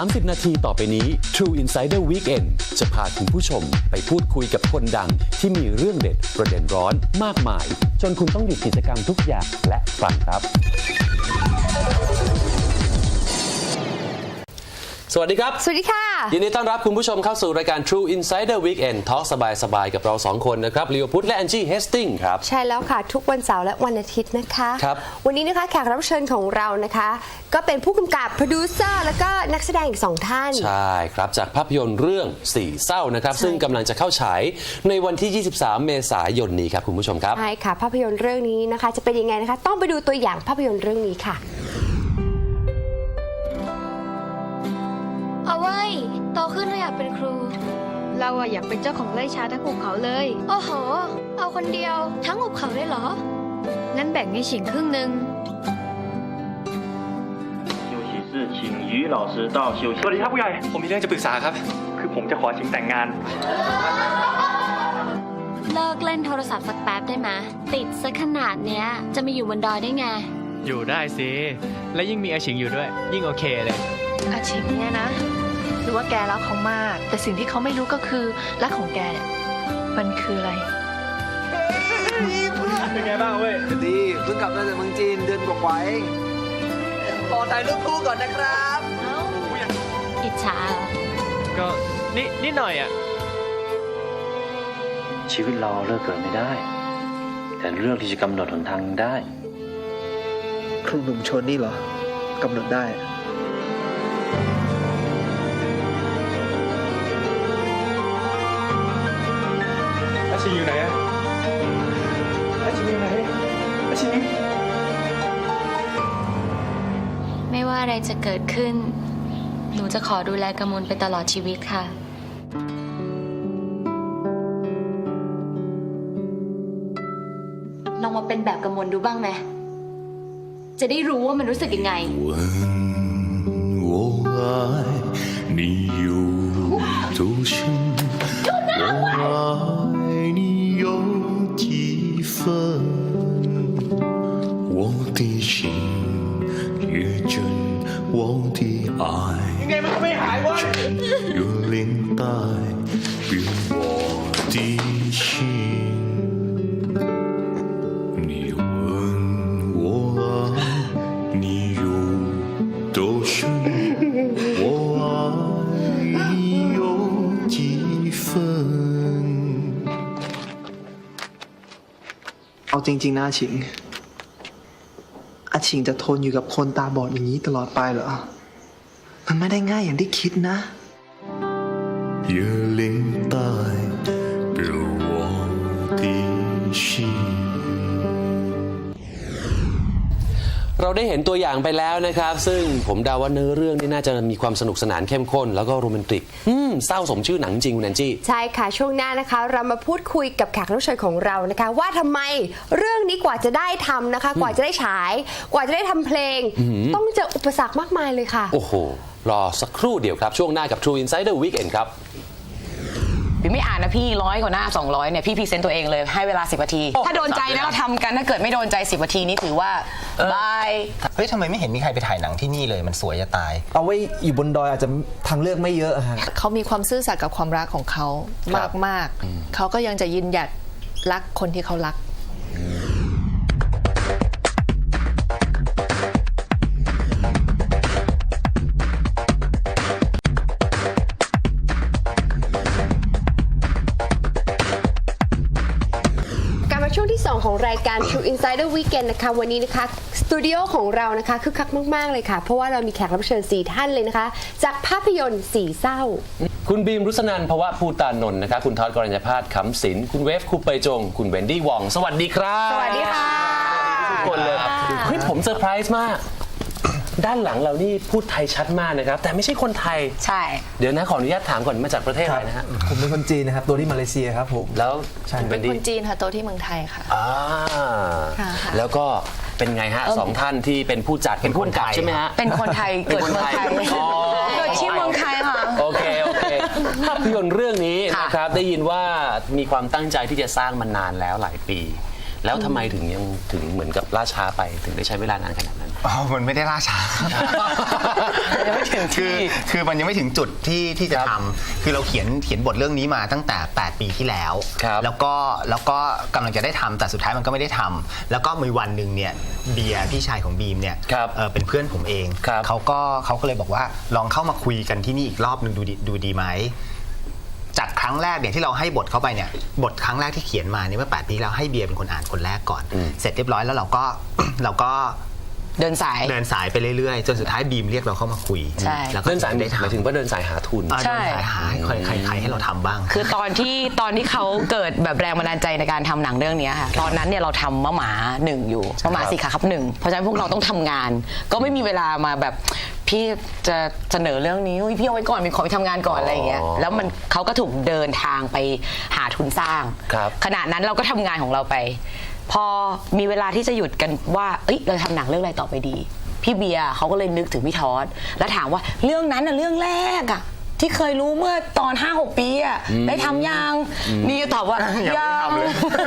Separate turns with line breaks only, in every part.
30 นาทีต่อไปนี้ True Insider Weekend จะพาคุณผู้ชมไปพูดคุยกับคนดัง ที่มีเรื่องเด็ดประเด็นร้อนมากมาย จนคุณต้องหยุดกิจกรรมทุกอย่างและฟังครับ สวัสดีครับ
สวัสดีค่ะ
ยินดีต้อนรับคุณผู้ชมเข้าสู่รายการ True Insider Weekend ทอ l k สบายๆกับเรา 2 คนนะครับลีโอพุทธและแอนจี้เฮสติงครับ
ใช่แล้วค่ะ ทุกวันเสาร์และวันอาทิตย์นะคะ
ครับ
วันนี้นะคะแขกรับเชิญของเรานะคะ ก็เป็นผู้กำกับโปรดิวเซอร์แล้วก็นักแสดงอีกสองท่าน
ใช่ครับ จากภาพยนตร์เรื่องสี่เศร้านะครับ ซึ่งกำลังจะเข้าฉายในวันที่ 23 เมษายนนี้ครับคุณผู้ชมครับ
ใช่ค่ะ ภาพยนตร์เรื่องนี้นะคะ จะเป็นยังไงนะคะ ต้องไปดูตัวอย่างภาพยนตร์เรื่องนี้ค่ะ
เอาไว้ยโตขึ้นเราอยากเป็นครู
เราอะอยากเป็นเจ้าของไร่ชาทั้งหุบเขาเลย
โอ้โห เอาคนเดียวทั้งหุบเขาได้เหรอ
งั้นแบ่งให้ฉิงครึ่งหนึ่ง
休息室，请于老师到休息。
สวัสดีครับผู้ใหญ่ ผมมีเรื่องจะปรึกษาครับ คือผมจะขอชิงแต่งงาน
เลิกเล่นโทรศัพท์สักแป๊บได้ไหมติดซะขนาดเนี้ย จะมาอยู่บนดอยได้ไง
อยู่ได้สิ และยิ่งมีอาชิงอยู่ด้วย ยิ่งโอเคเลย
อาชิมเนี่ยนะห รือว่าแกรักเขามาก แต่สิ่งที่เขาไม่รู้ก็คือรักของแกเนี่ยมันคืออะไร
เป็นไงบ้างเว้ย
ดีเพิ่งกลับมาจากเมืองจีนเดือนกว่าๆเองขอถ่ายรูปคู่ก่อนนะครับ
อิจฉาเหรอ
ก็นิดนิดหน่อยอะ
ชีวิตเราเลือกเกิดไม่ได้ แต่เลือกที่จะกำหนดหนทางได้
ครูหนุ่มชนนี่เหรอกำหนดได้
ชินอยู่ไหนอะอาชินอยู่ไหนอาชิน
ไม่ว่าอะไรจะเกิดขึ้น หนูจะขอดูแลกระมวลไปตลอดชีวิตค่ะ ลองมาเป็นแบบกระมวลดูบ้างไหม จะได้รู้ว่ามันรู้สึกยังไง
分？我的心越真，我的爱越连带于我的心。你问我爱你有多深？我爱你有几分？
เอาจริง ๆนะอาชิง อาชิงจะทนอยู่กับคนตาบอดอย่างนี้ตลอดไปเหรอ มันไม่ได้ง่ายอย่างที่คิดนะ
也连带着我的心。
เราได้เห็นตัวอย่างไปแล้วนะครับ ซึ่งผมเดาว่าเนื้อเรื่องนี่น่าจะมีความสนุกสนานเข้มข้น แล้วก็โรแมนติกอืมเศร้าสมชื่อหนังจริงคุณแอนจี้
ใช่ค่ะ ช่วงหน้านะคะ เรามาพูดคุยกับแขกรับเชิญของเรานะคะ ว่าทำไมเรื่องนี้กว่าจะได้ทำนะคะ กว่าจะได้ฉาย กว่าจะได้ทำเพลง ต้องเจออุปสรรคมากมายเลยค่ะ
โอ้โห รอสักครู่เดียวครับ ช่วงหน้ากับ True Insider Weekend ครับ
พี่ไม่อ่านนะพี่ร้อยกว่าหน้า 200เนี่ยพี่พรีเซนต์ตัวเองเลยให้เวลา 10นาที ถ้าโดนใจนะเราทำกันถ้าเกิดไม่โดนใจ 10นาทีนี้ถือว่าบาย
เฮ้ยทำไมไม่เห็นมีใครไปถ่ายหนังที่นี่เลยมันสวยจะตาย
เอาไว้อยู่บนดอยอาจจะทางเลือกไม่เยอะอะฮะ
เขามีความซื่อสัตย์กับความรักของเขา
ครั
มา
บ
กมากๆ เขาก็ยังจะยืนหยัดรักคนที่เขารัก
2 ของรายการ True Insider Weekend นะคะ วันนี้นะคะ สตูดิโอของเรานะคะคึกคักมาก ๆ เลยค่ะ เพราะว่าเรามีแขกรับเชิญ 4 ท่านเลยนะคะ จากภาพยนตร์สีเศร้า
คุณบีมรุษนันท์ภวะภูตานนท์นะครับคุณท็อดกรัญญาพาสขำศิลป์คุณเวฟคูเปยจง คุณเวนดี้วอง สวัสดีครับ
สวัสดีค่ะ
ทุกคนเลยเฮ้ยผมเซอร์ไพรส์มาก ด้านหลังเรานี่พูดไทยชัดมากนะครับ แต่ไม่ใช่คนไทย
ใช่
เดี๋ยวนะขออนุญาตถามก่อนมาจากประเทศอะไรนะฮะ
ผมเป็นคนจีนนะครับ ตัวที่มาเลเซียครับผม
แล้ว
ใช่
คุณเวน
ค
ดี้
นจีนค่ะโตที่เมืองไทยค่ะ
อ่า
ค่ะค่ะ
แล้วก็เป็นไงฮะสองท่านที่เป็นผู้จัดเป็นผู้กำกับใช่ไหมฮะ
เป็นคนไทย
เป็น
เกิด
คน
เมือง
ไท
ไท
ย
ย
อ๋อ
เกิดที่เมืองไทยค่ะ
โอเค โอเคภาพยนตร์เรื่องนี้
ค่ะ
นะครับ ได้ยินว่ามีความตั้งใจที่จะสร้างมานานแล้วหลายปี แล้วทำไมถึงยังถึงเหมือนกับล่าช้าไปถึงได้ใช้เวลานานขนาดนั้น
อ๋อมันไม่ได้ล่าช้า
ยังไม่ถึงที่
คือคือมันยังไม่ถึงจุดที่ที่จะทำคือเราเขียนเขียนบทเรื่องนี้มาตั้งแต่ 8 ปีที่แล้ว
ครับ
แล้วก็แล้วก็กำลังจะได้ทำแต่สุดท้ายมันก็ไม่ได้ทำแล้วก็มีวันหนึ่งเนี่ยเบียร์พี่ชายของบีมเนี่ย
ครับ
เอ่อเป็นเพื่อนผมเอง
ครับ
เขาก็เขาก็เลยบอกว่าลองเข้ามาคุยกันที่นี่อีกรอบหนึ่งดูดีดูดีไหม จากครั้งแรกเนี่ยที่เราให้บทเข้าไปเนี่ยบทครั้งแรกที่เขียนมาเนี่ยเมื่อ8ปีที่แล้วให้เบียร์เป็นคนอ่านคนแรกก่อน เสร็จเรียบร้อยแล้วเราก็ เราก็
เดินสาย
เดินสายไปเรื่อยๆ จนสุดท้ายบีมเรียกเราเข้ามาคุย
ใช่
แล้วก็
เดินสาย
ได้ทำ
หมายถึงว่าเดินสายหาทุน
อ่า
ใช่
เดินสายหาใครใครใครให้เราทำบ้าง
คือตอนที่ตอนที่เขาเกิดแบบแรงบันดาลใจในการทำหนังเรื่องเนี้ยค่ะ ตอนนั้นเนี่ยเราทำมะหมาหนึ่งอยู่มะหมาสีขาครับหนึ่งเพราะฉะนั้นพวกเราต้องทำงาน ก็ไม่มีเวลามาแบบ พี่จะเสนอเรื่องนี้อุ๊ยพี่เอาไว้ก่อนมีขอไปทำงานก่อนอะไรอย่างเงี้ย
อ๋อ
แล้วมันเขาก็ถูกเดินทางไปหาทุนสร้าง
ครับ
ขณะนั้นเราก็ทำงานของเราไป พอมีเวลาที่จะหยุดกันว่า เอ้ยเราทำหนังเรื่องอะไรต่อไปดี พี่เบียร์เขาก็เลยนึกถึงพี่ทอดแล้วถามว่าเรื่องนั้นน่ะเรื่องแรกอะ ที่เคยรู้เมื่อตอน 5 6 ปีอะได้ทำยังนี่ก็ตอบว่า
ยังไม่ได้ทำเลย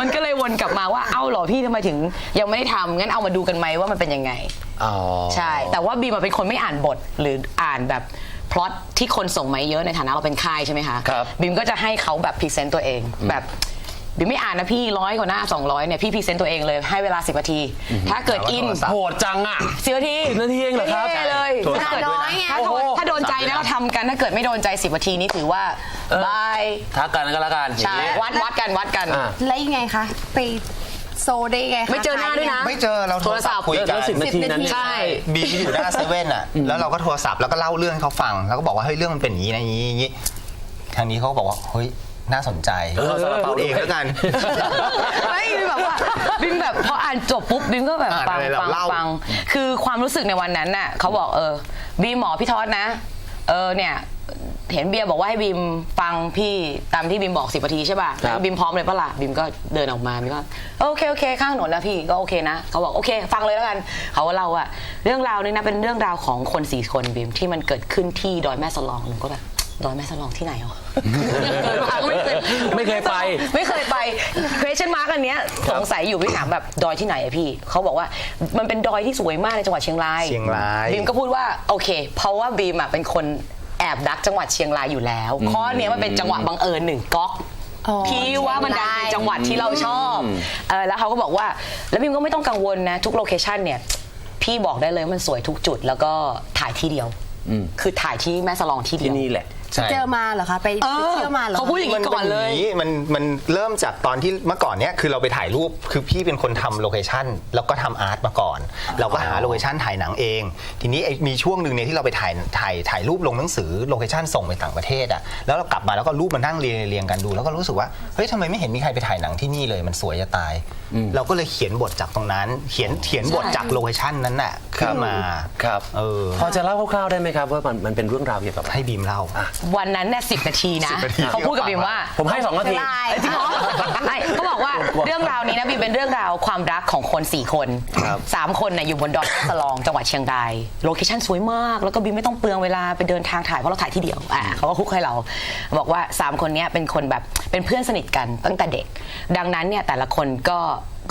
มันก็เลยวนกลับมาว่าเอ้าเหรอพี่ทำไมถึง ยังไม่ได้ทำงั้นเอามาดูกันไหมว่ามันเป็นยังไง
อ๋อ
ใช่ แต่ว่าบีมอะเป็นคนไม่อ่านบทหรืออ่านแบบพล็อตที่คนส่งมาเยอะในฐานะเราเป็นค่ายใช่ไหมคะ
ครับ
บีมก็จะให้เขาแบบพรีเซนต์ตัวเองแบบ บีมไม่อ่านนะพี่ร้อยกว่าหน้า 200เนี่ยพี่พรีเซนต์ตัวเองเลยให้เวลา 10นาที ถ้าเกิดอิน
โหดจังอะ
สิบนาที
10นาทีเองเหรอครับ
ท่เลย
โทรศั
ถ้า
พท์
เกิด
น้อยไง
ถ้าโดนถ้าโดนใจนะเราทำกันถ้าเกิดไม่โดนใจ 10นาทีนี้ถือว่าบาย
ทักกันก็แล้วกัน
ใช่วัดวัดกันวัดกัน
อะ
แล้วยังไงคะไปโซได้ยังไงคะ
ไม่เจอหน้าด้วยนะ
ไม่เจอเราโทรศัพท์คุยกัน
แล้วสิบนาทีนั้น
ใช่
บีมอยู่หน้าเซเว่นอะแล้วเราก็โทรศัพท์แล้วก็เล่าเรื่องให้เขาฟังแล้วก็บอกว่าเฮ้ยเรื่องมันเป็นอย่างนี้นะอย่างนี้อย่างนี้ทางนี้เขาก็บอกว่าเฮ้ย น่าสนใจ
เออ
เราพูดเองแล้วกัน
ไม่บิมแบบว่าบิมแบบพออ่านจบปุ๊บบิมก็แบบ
อ่าน
ฟัง
อะไรแบบ
ฟัง
เล่า
ฟังคือความรู้สึกในวันนั้นน่ะเขาบอกเออบีมหมอพี่ทอดนะ เออเนี่ย เห็นเบียร์บอกว่าให้บีมฟังพี่ตามที่บีมบอกสิบนาทีใช่ป่ะ
ครับ
แล้วบีมพร้อมเลยปะล่ะบีมก็เดินออกมาบีมก็โอเคโอเค ข้างถนนแล้วพี่ก็โอเคนะเขาบอกโอเค ฟังเลยแล้วกันเขาว่าเราอะเรื่องราวนี้นะเป็นเรื่องราวของคนสี่คนบีมที่มันเกิดขึ้นที่ดอยแม่สลองหนูก็แบบ ดอยแม่สลองที่ไหนอะไม่เคย
ไม่เคยไป
ไม่เคยไป question mark อันเนี้ยสงสัยอยู่พี่ถามแบบดอยที่ไหนอะพี่ เขาบอกว่ามันเป็นดอยที่สวยมากในจังหวัดเชียงราย
เชียงราย
บีมก็พูดว่าโอเค เพราะว่าบีมอะเป็นคนแอบรักจังหวัดเชียงรายอยู่แล้ว ข้อเนี้ยมันเป็นจังหวะบังเอิญหนึ่งก๊อก
อ๋อ
พี่ว่ามันดันในจังหวัดที่เราชอบเออแล้วเขาก็บอกว่า แล้วบีมก็ไม่ต้องกังวลนะ ทุกโลเคชันเนี่ย พี่บอกได้เลยว่ามันสวยทุกจุด แล้วก็ถ่ายที่เดียว คือถ่ายที่แม่สลองที่เดี
ที่
ยว
นี่แหละ
ใช่
เจอมาเหรอคะไปไปเที่ยวมาเหรอ
เขาพูดอย่างนี้ก่อนเลย
มัป็างมันมันเริ่มจากตอนที่เมื่อก่อนเนี้ยคือเราไปถ่ายรูปคือพี่เป็นคนทำโลเคชั่นแล้วก็ทำอาร์ตมาก่อน เราก็หาโลเคชั่นถ่ายหนังเอง ทีนี้ไอ้มีช่วงหนึ่งเนี่ยที่เราไปถ่ายถ่ายถ่ายรูปลงหนังสือโลเคชั่นส่งไปต่างประเทศอะแล้วเรากลับมาแล้วก็รูปมานั่งเรียงเรียงกันดู แล้วก็รู้สึกว่าเฮ้ยทำไมไม่เห็นมีใครไปถ่ายหนังที่นี่เลยมันสวยจะตาย เราก็เลยเขียนบทจากตรงนั้น เขียนเขียนบทจากโลเคชั่นนั้นน่ะขึ้นมา
ครับ
เออ
พอจะเล่าคร่าวๆได้ไหมครับว่ามันมันเป็นเรื่องราวเกี่ยวกับอะไร
ให้บีมเล่า
วันนั้นเนี่ยสินาทีนะ
10นาที
เขาพูดกับบีมว่า
ผมให้สองนาที
เอ้ยจริงเหรอไม่เขาบอกว่าเรื่องราวนี้นะบีมเป็นเรื่องราวความรักของคน 4 คน
ครับ
สามคนเนี่ยอยู่บนดอยแม่สลองจังหวัดเชียงรายโลเคชั่นสวยมาก แล้วก็บีมไม่ต้องเปลืองเวลาไปเดินทางถ่ายเพราะเราถ่ายที่เดียวอ่าเขาก็คุกให้เรา บอกว่า 3 คนเนี้ยเป็นคนแบบเป็นเพื่อนสนิทกันตั้งแต่เด็ก ดังนั้นเนี่ยแต่ละคนก็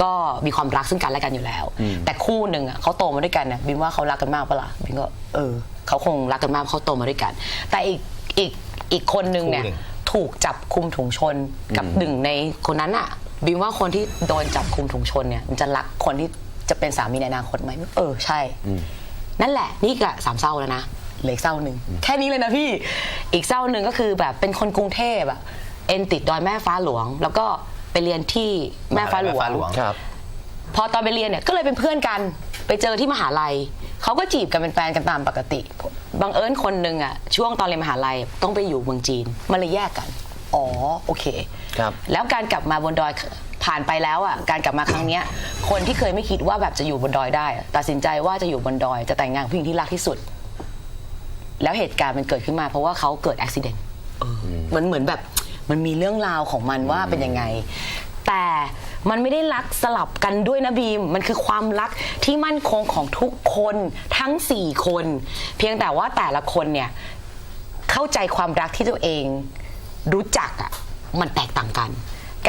ก็มีความรักซึ่งกันและกันอยู่แล้ว แต่คู่หนึ่งอะเขาโตมาด้วยกันน่ะบิมว่าเขารักกันมากปะล่ะบิมก็เออเขาคงรักกันมากเพราะเขาโตมาด้วยกัน แต่อีก อีกอีกคนหนึ่งเนี่ย
คู่หนึ่ง
ถูกจับคุมถุงชนกับหนึ่งในคนนั้นอะบิมว่าคนที่โดนจับคุมถุงชนเนี่ยมันจะรักคนที่จะเป็นสามีในอนาคตไหมเออใช่ นั่นแหละนี่ก็สามเศร้าแล้วนะเหลืออกเศร้าหนึ่งแค่นี้เลยนะพี่ อีกเศร้าหนึ่งก็คือแบบเป็นคนกรุงเทพอะเอ็นติดดอยแม่ฟ้าหลวง แล้วก็ไปเรียนที่แม่ฟ้าหลวง
แม่ฟ้าหลวง
ครับ
พอตอนไปเรียนเนี่ยก็เลยเป็นเพื่อนกันไปเจอที่มหาลัยเขาก็จีบกันเป็นแฟนกันตามปกติบังเอิญคนหนึ่งอะช่วงตอนเรียนมหาลัยต้องไปอยู่เมืองจีนมันเลยแยกกัน อ๋อโอเค
ครับ
แล้วการกลับมาบนดอยผ่านไปแล้วอะการกลับมาครั้งเนี้ยคนที่เคยไม่คิดว่าแบบจะอยู่บนดอยได้อะตัดสินใจว่าจะอยู่บนดอยจะแต่งงานกับผู้หญิงที่รักที่สุด แล้วเหตุการณ์มันเกิดขึ้นมา เพราะว่าเขาเกิดอุบิเหตุมันเหมือนแบบมันมีเรื่องราวของมันว่าเป็นยังไง แต่ มันไม่ได้รักสลับกันด้วยนะบีม มันคือความรักที่มั่นคงของทุกคนทั้งสี่คน เพียงแต่ว่าแต่ละคนเนี่ยเข้าใจความรักที่ตัวเองรู้จักอะมันแตกต่างกัน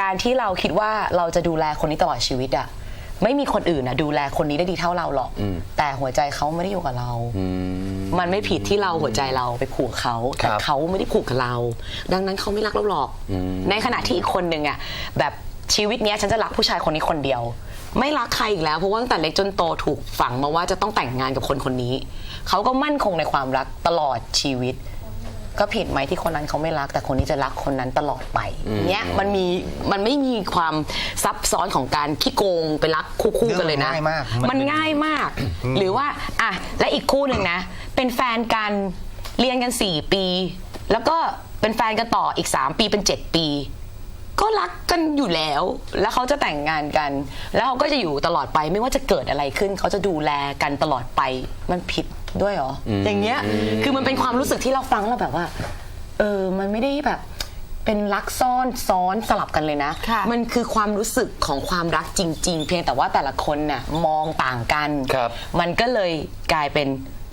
การที่เราคิดว่าเราจะดูแลคนนี้ตลอดชีวิตอะไม่มีคนอื่นอะดูแลคนนี้ได้ดีเท่าเราหรอก แต่หัวใจเขาไม่ได้อยู่กับเรา มันไม่ผิดที่เราหัวใจเราไปผูกเขา
ครั
แต่
บ
เขาไม่ได้ผูกกับเรา ดังนั้นเขาไม่รักเราหรอก ในขณะที่อีกคนหนึ่งอะแบบ ชีวิตเนี้ยฉันจะรักผู้ชายคนนี้คนเดียว ไม่รักใครอีกแล้วเพราะว่าตั้งแต่เล็กจนโตถูกฝังมาว่าจะต้องแต่งงานกับคนคนนี้ เขาก็มั่นคงในความรักตลอดชีวิต ก็ผิดไหมที่คนนั้นเขาไม่รัก แต่คนนี้จะรักคนนั้นตลอดไปเนี้ยมันมีมันไม่มีความซับซ้อนของการขี้โกงไปรักคู่ๆกันเลยนะ
เรื่องมันง่ายมากมัน
มันง่ายมาก หรือว่าอะและอีกคู่หนึ่งนะ เป็นแฟนกันเรียนกัน 4 ปี แล้วก็เป็นแฟนกันต่ออีก 3 ปีเป็น 7 ปีก็ รักกันอยู่แล้ว แล้วเขาจะแต่งงานกัน แล้วเขาก็จะอยู่ตลอดไปไม่ว่าจะเกิดอะไรขึ้น เขาจะดูแลกันตลอดไปมันผิดด้วยเหรอออย่างเงี้ยคือมันเป็นความรู้สึกที่เราฟังแล้วแบบว่า เออมันไม่ได้แบบ เป็นรักซ่อนซ้อนสลับกันเลยนะ
ค่ะ
มันคือความรู้สึกของความรักจริง ๆ เพียงแต่ว่าแต่ละคนน่ะมองต่างกัน
ครับ
มันก็เลยกลายเป็น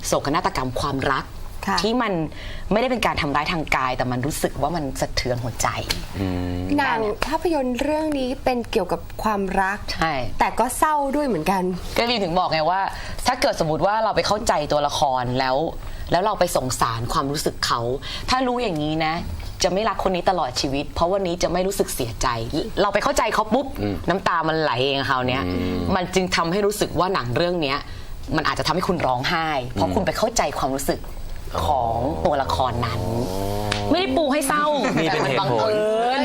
โศกนาฏกรรมความรัก
ค่ะ
ที่มันไม่ได้เป็นการทำร้ายทางกาย แต่มันรู้สึกว่ามันสะเทือนหัวใจ
หนังภาพยนตร์เรื่องนี้เป็นเกี่ยวกับความรัก
ใช่
แต่ก็เศร้าด้วยเหมือนกัน
ก็บีมถึงบอกไงว่า ถ้าเกิดสมมติว่าเราไปเข้าใจตัวละครแล้ว แล้วเราไปสงสารความรู้สึกเขา ถ้ารู้อย่างนี้นะจะไม่รักคนนี้ตลอดชีวิต เพราะวันนี้จะไม่รู้สึกเสียใจ เราไปเข้าใจเขาปุ๊บ น้ำตามันไหลเองคราวเนี้ยมันจึงทำให้รู้สึกว่าหนังเรื่องเนี้ยมันอาจจะทำให้คุณร้องไห้ เพราะคุณไปเข้าใจความรู้สึก ของตัวละครนั้น ไม่ได้ปูให้เศร้า
นี่เป็น
แต่
เหตุ
บัง
ผล
เอิญ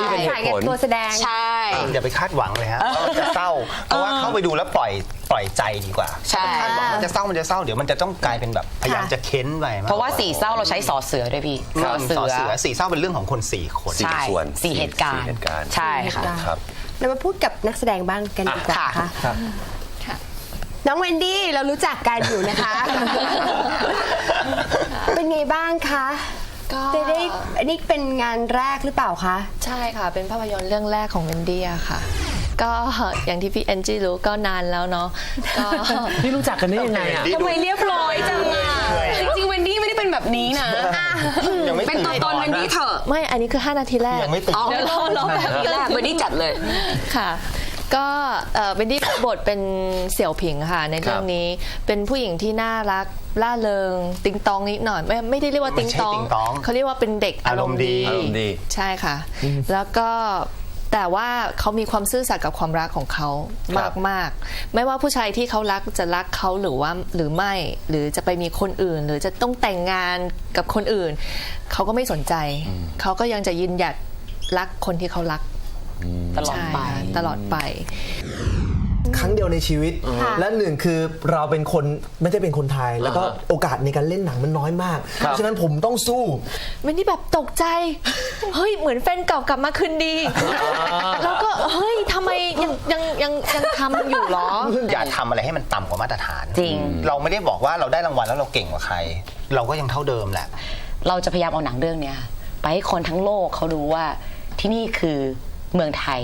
นี่เป็นเหตุ
ถ่ายกั
ผ
บ
ล
ตัวแสดง
ใช่
อย่าไปคาดหวังเลยฮะว่ามันจะเศร้า เพราะว่าเข้าไปดูแล้วปล่อยปล่อยใจดีกว่า
ใช่
คาดหวังมันจะเศร้ามันจะเศร้าเดี๋ยวมันจะต้องกลายเป็นแบบพยายามจะเค้นไปมกก
เพราะว่าสีเศร้าเราใช้สอเสือด้วยพี่
ครับสอเสือสีเศร้าเป็นเรื่องของคนสี่คน
สี่
ใช่
ส่วน
สี่เหตุการ
สี่
ณ์
เหตุการณ์
ใช่ค่ะ
ครับ
เรามาพูดกับนักแสดงบ้างกันดีกว่า
ค่ะ
ค่ะ น้องเวนดี้เรารู้จักกันอยู่นะคะ เป็นไงบ้างคะ
ก็
ได้ได้อันนี้เป็นงานแรกหรือเปล่าคะ
ใช่ค่ะ เป็นภาพยนตร์เรื่องแรกของเวนดี้อะค่ะ ก็อย่างที่พี่แอนจี้รู้ก็นานแล้วเนาะก็
นี่รู้จักกันได้ยังไงอะ
ทำไมเรียบร้อยจังอะจริงๆเวนดี้ไม่ได้เป็นแบบนี้นะ
ยังไม่
เป็นตัวตนเวนดี้เถอะ
ไม่ อันนี้คือ 5 นาทีแรก
ยังไม่ตื่น
อ๋อ
เดี๋ยวรอรอแป๊บ
ทีแรกเวนดี้จัดเลย
ค่ะ ก็เอ่อเวนดี้บทเป็นเสี่ยวผิงค่ะในเรื่องนี้เป็นผู้หญิงที่น่ารักล่าเริง ติงตองนิดหน่อยไม่ไม่ได้เรียกว่า
ไม่
ติง
ใช่
ตอง
ติงตอง
เขาเรียกว่าเป็นเด็กอารมณ์ดี
อารมณ์ดี
ใช่ค่ะ แล้วก็แต่ว่าเขามีความซื่อสัตย์กับความรักของเขามากมากๆไม่ว่าผู้ชายที่เขารักจะรักเขาหรือว่าหรือไม่หรือจะไปมีคนอื่น หรือจะต้องแต่งงานกับคนอื่น เขาก็ไม่สนใจ เขาก็ยังจะยืนหยัดรักคนที่เขารัก
ตลอดไป
ใช่ค่ะตลอดไป
ครั้งเดียวในชีวิต
ค่ะ
และหนึ่งคือเราเป็นคนไม่ได้เป็นคนไทย แล้วก็
อ่าฮะ
โอกาสในการเล่นหนังมันน้อยมาก
ครับ
เพราะฉะนั้นผมต้องสู้
วันนี้แบบตกใจ เฮ้ย เหมือนแฟนเก่ากลับมาคืนดี แล้วก็ เฮ้ยทำไมยังยังยังยังทำอยู่เหรอ
อย่าทำอะไรให้มันต่ำกว่ามาตรฐาน
จริง
เราไม่ได้บอกว่าเราได้รางวัลแล้วเราเก่งกว่าใคร เราก็ยังเท่าเดิมแหละ
เราจะพยายามเอาหนังเรื่องเนี้ย ไปให้คนทั้งโลกเขารู้ว่าที่นี่คือ เมืองไทย